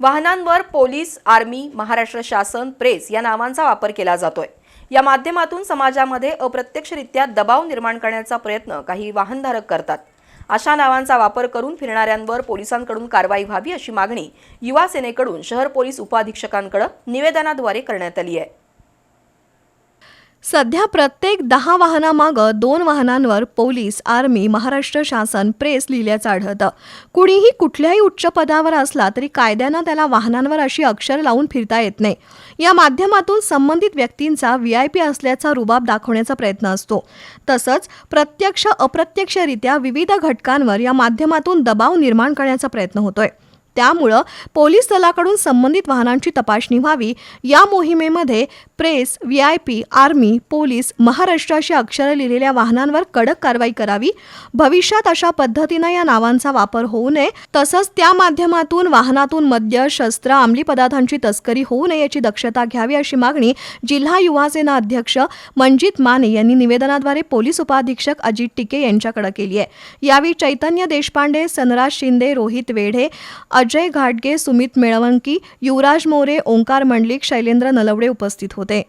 वाहनांवर police army Maharashtra शासन press या नावांचा वापर केला जातोय. या माध्यमातून समाजामध्ये अप्रत्यक्षरित्या दबाव निर्माण करण्याचा प्रयत्न काही वाहनधारक करतात. अशा नावांचा वापर करून फिरणाऱ्यांवर पोलिसांकडून कारवाई व्हावी अशी मागणी युवा सेनेकडून शहर पोलीस उपअधीक्षकांकडे निवेदनाद्वारे करण्यात आली आहे. सध्या प्रत्येक दहा वाहनामागं दोन वाहनांवर पोलीस आर्मी महाराष्ट्र शासन प्रेस लिहिल्याचं आढळतं कुणीही कुठल्याही उच्च पदावर असला तरी कायद्यानं त्याला वाहनांवर अशी अक्षर लावून फिरता येत नाही. या माध्यमातून संबंधित व्यक्तींचा व्ही आय पी असल्याचा रुबाब दाखवण्याचा प्रयत्न असतो. तसंच प्रत्यक्ष अप्रत्यक्षरित्या विविध घटकांवर या माध्यमातून दबाव निर्माण करण्याचा प्रयत्न होतोय. त्यामुळं पोलीस दलाकडून संबंधित वाहनांची तपासणी व्हावी. या मोहिमेमध्ये press V I P army police महाराष्ट्राशी अक्षरं लिहिलेल्या वाहनांवर कडक कारवाई करावी. भविष्यात अशा पद्धतीनं या नावांचा वापर होऊ नये. तसंच त्या माध्यमातून वाहनातून मद्य शस्त्र अंमली पदार्थांची तस्करी होऊ नये याची दक्षता घ्यावी अशी मागणी जिल्हा युवा सेना अध्यक्ष मंजित माने यांनी निवेदनाद्वारे पोलीस उपाधीक्षक अजित टिके यांच्याकडे केली आहे. यावेळी चैतन्य देशपांडे सनराज शिंदे रोहित वेढे अजय घाटगे सुमित मेळवंकी युवराज मोरे ओंकार मंडलिक शैलेंद्र नलवडे उपस्थित होते.